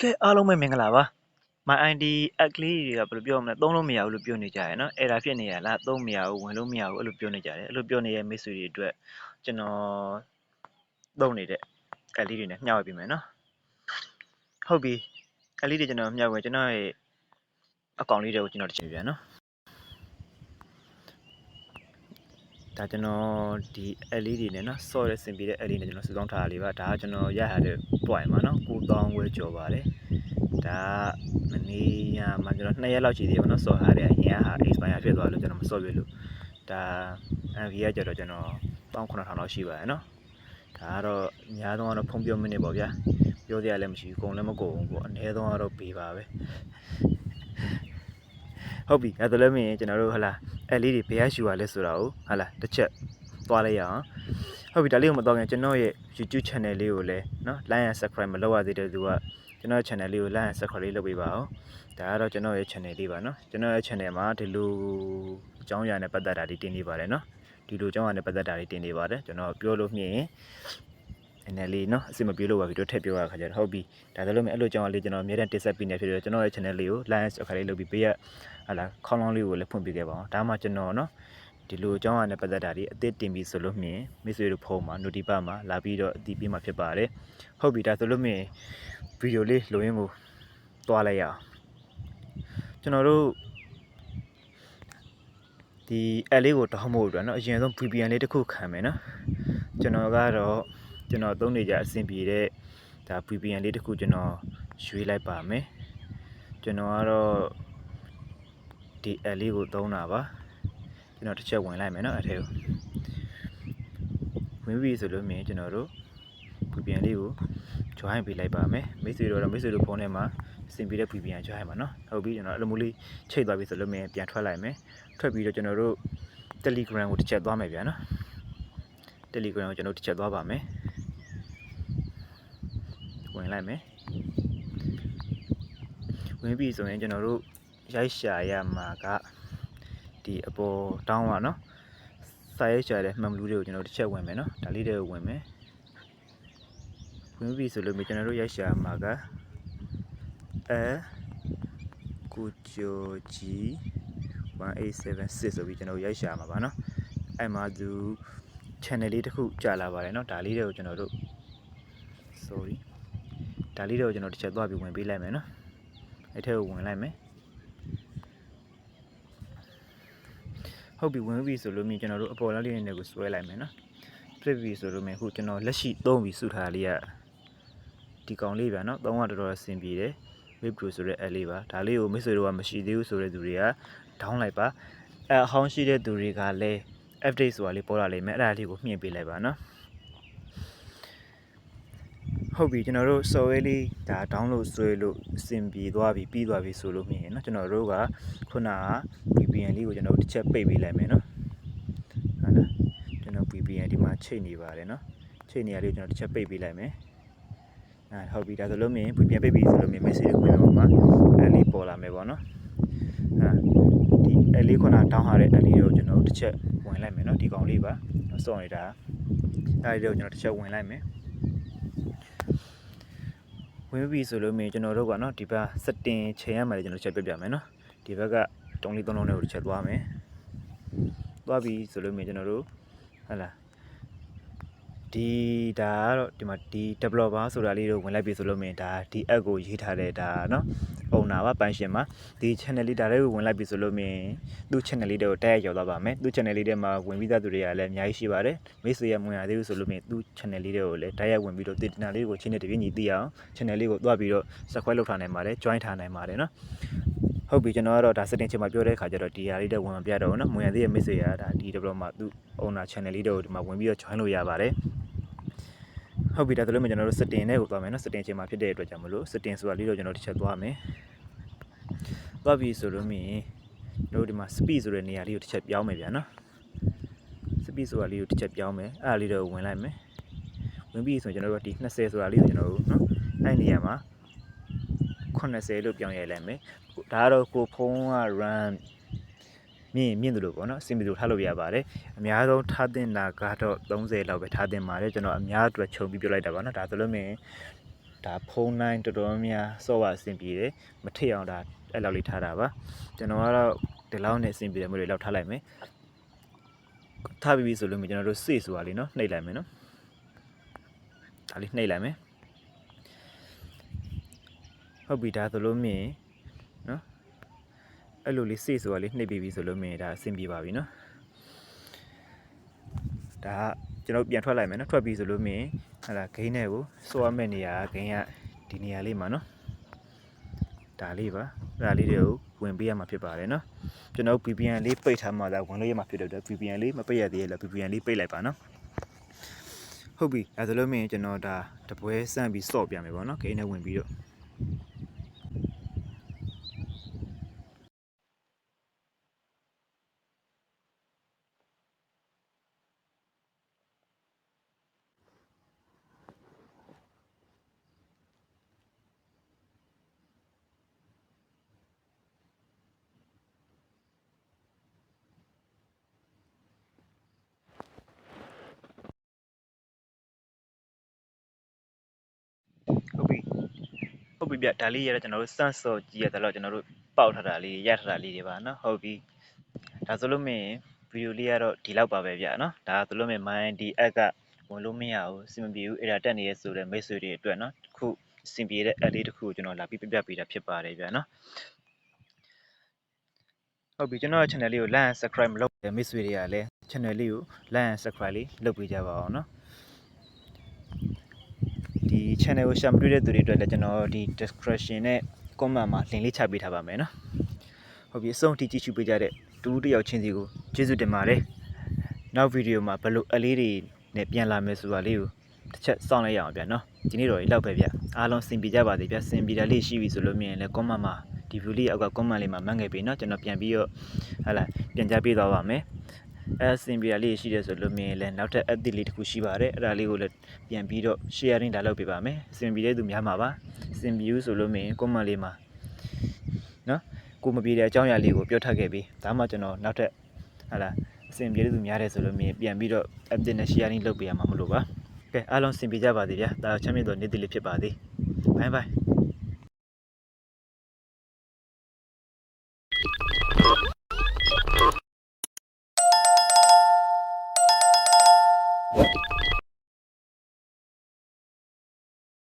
ကဲအားလုံးပဲမင်္ဂလာပါ my id app ကလေးတွေကဘယ်လိုပြောမလဲသုံးလို့မရဘူးလို့ပြောနေကြရယ်နော်အဲ့ဒါဖြစ်နေရလားသုံးမရဘူးဝင်လို့မရဘူးအဲ့လိုပြောနေကြတယ်အဲ့လိုပြောနေတဲ့မိတ်ဆွေတွေအတွက်ကျွန်တော်သုံးနေတဲ့ app လေးတွေနဲ့မျှဝေပေးမယ်နော်ဟုတ်ပြီ app လေးတွေကျွန်တော်မျှဝေကျွန်တော်ရဲ့အကောင့်လေးတွေကိုကျွန်တော်တစ်ချိန်ပြန်နော် ဒါကျွန်တော်ဒီ app လေးတွေနဲ့နော်ဆော့ရဆင်ပြတဲ့ app လေးနဲ့ကျွန်တော်စုဆောင်းထားတာလေးပါဒါကကျွန်တော်ရရတဲ့ point ပါနော်9000ဝဲကျော်ပါတယ်ဒါမနေ့ညမှာကျွန်တော်2ရက်လောက်ရှိသေးတယ်ဗောနော်စော်ထားတယ်အရင်ကဟာ expire ဖြစ်သွားလို့ကျွန်တော်မစော်ပြလို့ဒါ MV ကကြတော့ကျွန်တော်19000လောက်ရှိပါတယ်နော်ဒါကတော့အများဆုံးကတော့ဖုံးပြောမိနေပေါ့ဗျာပြောစရာလည်းမရှိဘူးကုန်လည်းမကုန်ဘူးပေါ့အနည်းဆုံးကတော့ပေးပါပဲ ဟုတ်ပြီအဲ့ဒါလည်းမင်းကျွန်တော်တို့ဟလာအဲ့လေးတွေဘယ်ရရှိရလဲဆိုတာကိုဟလာတစ်ချက်သွားလိုက်ရအောင်ဟုတ်ပြီဒါလေးကိုမတော့ခင်ကျွန်တော်ရဲ့ YouTube channel လေးကိုလည်းနော် like and subscribe မလုပ်ရသေးတဲ့သူကကျွန်တော် channel လေးကို like and subscribe လေးလုပ်ပေးပါဦးဒါကတော့ကျွန်တော်ရဲ့ channel လေးပါနော်ကျွန်တော်ရဲ့ channel မှာဒီလိုအကြောင်းအရာနဲ့ပတ်သက်တာတွေတင်နေပါတယ်နော်ဒီလိုအကြောင်းအရာနဲ့ပတ်သက်တာတွေတင်နေပါတယ်ကျွန်တော်ပြောလို့မြင်ရင် နည်းနည်းလေးနော်အစ်မပြေလို့ပါဗီဒီယိုထည့်ပြောရခါကြတော့ဟုတ်ပြီဒါဆိုလို့မြင်အဲ့လိုအကြောင်းအရာလေးကျွန်တော်အများနဲ့တင်ဆက်ပေးနေဖြစ်တယ်ကျွန်တော်ရဲ့ channel လေးကို like and subscribe လေးလုပ်ပြီးပေးရဟာလာခေါင်းလောင်းလေးကိုလည်းဖွင့်ပေးခဲ့ပါအောင်ဒါမှကျွန်တော်နော်ဒီလိုအကြောင်းအရာနဲ့ပတ်သက်တာတွေအသစ်တင်ပြီးဆိုလို့မြင်မိတ်ဆွေတို့ဖုန်းမှာ notify မှာလာပြီးတော့အတည်ပြုမှာဖြစ်ပါတယ်ဟုတ်ပြီဒါဆိုလို့မြင် ဗီဒီယိုလေးလိုရင်းကိုတွားလိုက်ရအောင်ကျွန်တော်တို့ဒီ app လေးကိုတောင်းဖို့အတွက်เนาะအရင်ဆုံး VPN လေးတစ်ခုခံမယ်เนาะကျွန်တော်ကတော့ ကျွန်တော်သုံးနေကြအဆင်ပြေတဲ့ဒါ VPN လေးတစ်ခုကျွန်တော်ရွေးလိုက်ပါမယ်ကျွန်တော်ကတော့ဒီ app လေးကိုသုံးတာပါကျွန်တော်တစ်ချက်ဝင်လိုက်မယ်နော်အထဲကိုဝင်ပြီဆိုလို့မြင်ကျွန်တော်တို့ VPN လေးကို join ပေးလိုက်ပါမယ်မိတ်ဆွေတို့တော့မိတ်ဆွေတို့ဖုန်းထဲမှာစင်ပြီးတဲ့ VPN join ပါနော်ဟုတ်ပြီကျွန်တော်အဲ့လိုမျိုးလေးချိန်သွားပြီဆိုလို့မြင်ပြန်ထွက်လိုက်မယ်ထွက်ပြီးတော့ကျွန်တော်တို့ Telegram ကိုတစ်ချက်သွားမယ်ဗျာနော် Telegram ကိုကျွန်တော်တစ်ချက်သွားပါမယ် ဝင်လိုက်မယ်ဝင်ပြီဆိုရင်ကျွန်တော်တို့ရိုက်ရှာရမှာကဒီအပေါ်တောင်းပါနော်စာရိုက်ရှာတဲ့မှန်ဘလူးတွေကိုကျွန်တော်တစ်ချက်ဝင်မယ်နော်ဒါလေးတွေကိုဝင်မယ် ဝင်ပြီဆိုလို့မြကျွန်တော်တို့ရိုက်ရှာမှာကအဲကိုဂျိုဂျီ1876ဆိုပြီးကျွန်တော်ရိုက်ရှာမှာပါเนาะအဲ့မှာသူ channel လေးတစ်ခုကြာလာပါတယ်เนาะဒါလေးတွေကိုကျွန်တော်တို့ sorry ဒါလေးတော့ကျွန်တော်တစ်ချက်သွားပြီးဝင်ပေးလိုက်မယ်နော်အဲ့ထဲကိုဝင်လိုက်မယ်ဟုတ်ပြီဝင်ပြီဆိုလို့မြင်ကျွန်တော်တို့အပေါ်လောက်လေးနဲ့ကိုဆွဲလိုက်မယ်နော်ပြစ်ပြီဆိုလို့မြင်အခုကျွန်တော်လက်ရှိသုံးပြီးစုထားလေးကဒီကောင်လေးပြန်နော်သုံးကတော်တော်အဆင်ပြေတယ် web pro ဆိုတဲ့ app လေးပါဒါလေးကိုမိတ်ဆွေတို့ကမရှိသေးဘူးဆိုတဲ့သူတွေက down လိုက်ပါအဲဟောင်းရှိတဲ့သူတွေကလည်း update ဆိုတာလေးပေါ်လာလိမ့်မယ်အဲ့ဒါလေးကိုမြှင့်ပေးလိုက်ပါနော် ဟုတ်ပြီကျွန်တော်တို့ software လေးဒါ download ဆွဲလို့အဆင်ပြေသွားပြီပြီးသွားပြီဆိုလို့မြင်ရနော်ကျွန်တော်တို့ကခုနက VPN လေးကိုကျွန်တော်တို့တစ်ချက်ပိတ်ပေးလိုက်မယ်နော်ဟုတ်လားကျွန်တော် VPN ဒီမှာချိန်နေပါတယ်နော်ချိန်နေရလေးကိုကျွန်တော်တစ်ချက်ပိတ်ပေးလိုက်မယ်အဲဟုတ်ပြီဒါဆိုလို့မြင် VPN ပိတ်ပြီဆိုလို့မြင် message ကိုပြန်ပေါ်မှာအဲလေးပေါ်လာမယ်ပေါ့နော်ဟာဒီအဲလေးခုနတောင်းထားတဲ့အဲလေးကိုကျွန်တော်တို့တစ်ချက်ဝင်လိုက်မယ်နော်ဒီကောင်လေးပါစောင့်နေတာအဲလေးကိုကျွန်တော်တစ်ချက်ဝင်လိုက်မယ် ဝင်ပြီဆိုလို့မြင်ကျွန်တော်တို့ကနော်ဒီဘက်စတင်ချိန်ရမှာလေကျွန်တော်ချက်ပြပြမယ်နော်ဒီဘက်ကတုံးလေးသုံးလုံးနဲ့ကိုတစ်ချက်သွားမယ်သွားပြီဆိုလို့မြင်ကျွန်တော်တို့ဟဟလားဒီဒါကတော့ဒီမှာဒီ developer ဆိုတာလေးတို့ဝင်လိုက်ပြီဆိုလို့မြင်ဒါဒီ app ကိုရေးထားတဲ့ဒါเนาะ ပုံနာပါပန်းရှင်မှာဒီ channel လေးဒါလေးကိုဝင်လိုက်ပြီဆိုလို့မြင်သူ့ channel လေးတွေကိုတက်ရရောက်သွားပါမယ်သူ့ channel လေးထဲမှာဝင်ပြီးသားသူတွေကလည်းအများကြီးရှိပါတယ်မိတ်ဆွေရမဝင်ရသေးဘူးဆိုလို့မြင်သူ့ channel လေးတွေကိုလည်းတိုက်ရိုက်ဝင်ပြီးတော့တင်တာလေးကိုချင်းနဲ့တပြည့်ညီသိအောင် channel လေးကိုတွားပြီးတော့ subscribe လုပ်ထားနိုင်ပါတယ် join ထားနိုင်ပါတယ်နော်ဟုတ်ပြီကျွန်တော်ကတော့ဒါ setting ချက်မှာပြောတဲ့ခါကျတော့ဒီဟာလေးတော့ဝင်မပြတော့ဘူးနော်မွေရသေးရဲ့ message ရတာဒီ developer မှာသူ့ owner channel လေးတော့ဒီမှာဝင်ပြီးတော့ join လို့ရပါတယ် ဟုတ်ပြီဒါဆိုလို့မှကျွန်တော်တို့ setting နဲ့ကိုသွားမယ်နော် setting ချိန်မှာဖြစ်တဲ့အတွက်ကြောင့်မလို့ setting ဆိုတာလေးတော့ကျွန်တော်တစ်ချက်သွားမယ်သွားပြီဆိုလို့မြင်ကျွန်တော်ဒီမှာ speed ဆိုတဲ့နေရာလေးကိုတစ်ချက်ပြောင်းမယ်ဗျာနော် speed ဆိုတာလေးကိုတစ်ချက်ပြောင်းမယ်အဲ့ဒါလေးတော့ဝင်လိုက်မယ်ဝင်ပြီဆိုရင်ကျွန်တော်တို့ဒီ20ဆိုတာလေးကိုကျွန်တော်တို့နော်အဲ့နေရာမှာ80လို့ပြောင်းရိုက်လိုက်မယ်ဒါကတော့ကိုဖုန်းက RAM မြင့်မြင့်တယ်လို့ပေါ့နော်အဆင်ပြေလို့ထားလို့ရပါတယ်အများဆုံးထားတင်တာကတော့30လောက်ပဲထားတင်ပါတယ်ကျွန်တော်အများအတွက်ခြုံပြီးပြောလိုက်တာပါနော်ဒါဆိုလို့မြင်ဒါဖုန်းတိုင်းတော်တော်များများဆော့ဝါအဆင်ပြေတယ်မထိအောင်ဒါအဲ့လောက်လေးထားတာပါကျွန်တော်ကတော့ဒီလောက်နဲ့အဆင်ပြေတယ်မျိုးတွေလောက်ထားလိုက်မယ်ထားပြီးပြီဆိုလို့မြင်ကျွန်တော်တို့စေ့ဆိုတာလေးနော်နှိပ်လိုက်မယ်နော်ဒါလေးနှိပ်လိုက်မယ်ဟုတ်ပြီဒါဆိုလို့မြင်နော် အဲ့လိုလေးစေ့ဆိုတာလေးနှိပ်ပြီးပြီဆိုလို့မြင်ဒါအဆင်ပြေပါပြီနော်ဒါကကျွန်တော်ပြန်ထွက်လိုက်မယ်နော်ထွက်ပြီဆိုလို့မြင်ဟာလာဂိမ်းထဲကိုစိုးရမယ့်နေရာကဂိမ်းကဒီနေရာလေးမှာနော်ဒါလေးပါအဲ့ဒါလေးတွေကိုဝင်ပေးရမှာဖြစ်ပါတယ်နော်ကျွန်တော် VPN လေးပိတ်ထားမှသာဝင်လို့ရမှာဖြစ်တဲ့အတွက် VPN လေးမပိတ်ရသေးရလား VPN လေးပိတ်လိုက်ပါနော်ဟုတ်ပြီအဲဒါဆိုလို့မြင်ကျွန်တော်ဒါတပွဲစမ်းပြီးစော့ပြမယ်ပေါ့နော်ဂိမ်းထဲဝင်ပြီးတော့ဟုတ် ဟုတ်ပြီဗျဒါလေးရတော့ကျွန်တော်တို့စမ်းစော်ကြည့်ရတယ်လို့ကျွန်တော်တို့ပေါက်ထားတာလေးရထားတာလေးတွေပါနော်ဟုတ်ပြီဒါဆိုလို့မင်းဗီဒီယိုလေးကတော့ဒီလောက်ပါပဲဗျနော်ဒါဆိုလို့မင်း mind ဒီ app ကဝင်လို့မရဘူးအဆင်မပြေဘူးအဲ့ဒါတက်နေရဆိုတဲ့မိတ်ဆွေတွေအတွက်နော်တစ်ခုအဆင်ပြေတဲ့ app လေးတစ်ခုကိုကျွန်တော်လာပြီးပြပြပေးတာဖြစ်ပါတယ်ဗျနော်ဟုတ်ပြီကျွန်တော်ရဲ့ channel လေးကို like and subscribe မလုပ်တဲ့မိတ်ဆွေတွေကလည်း channel လေးကို like and subscribe လေးလုပ်ပေးကြပါအောင်နော် ဒီ channel ကိုရှာမတွေ့တဲ့သူတွေအတွက်လည်းကျွန်တော်ဒီ description နဲ့ comment မှာ link လေးချပေးထားပါမယ်နော်ဟုတ်ပြီအဆုံးထိကြည့်ရှုပေးကြတဲ့တူတူတယောက်ချင်းစီကိုကျေးဇူးတင်ပါတယ်နောက်ဗီဒီယိုမှာဘယ်လိုအလေးတွေနဲ့ပြန်လာမယ်ဆိုတာလေးကိုတစ်ချက်စောင့်လိုက်ရအောင်ဗျာနော်ဒီနေ့တော့ဒီလောက်ပဲဗျအားလုံးစင်ပြေကြပါစေဗျစင်ပြေတာလေးရှိပြီဆိုလို့မြင်ရင်လည်း comment မှာဒီ view လေးအောက်က comment လေးမှာမှတ်ခဲ့ပြီနော်ကျွန်တော်ပြန်ပြီးတော့ဟာလာပြန်ကြားပေးသွားပါမယ် အဲစင်ပြေတာလေးရှိတယ်ဆိုလို့မြင်ရင်လည်းနောက်ထပ် edit လေးတစ်ခုရှိပါတယ်အဲ့ဒါလေးကိုလည်းပြန်ပြီးတော့ sharing ဒါလုပ်ပေးပါမယ်စင်ပြေတဲ့သူများမှာပါစင်ပြေဆိုလို့မြင်ရင် comment လေးမှာနော်ကိုမပြေတဲ့အကြောင်းအရာလေးကိုပြောထားခဲ့ပြီးဒါမှကျွန်တော်နောက်ထပ်ဟာလာအစင်ပြေတဲ့သူများတယ်ဆိုလို့မြင်ပြန်ပြီးတော့ update နဲ့ sharing လုပ်ပေးရမှာမလို့ပါကဲအားလုံးစင်ပြေကြပါစေဗျာဒါချမ်းမြေ့တော်နေ့တည်းလေးဖြစ်ပါသေးဘိုင်ဘိုင်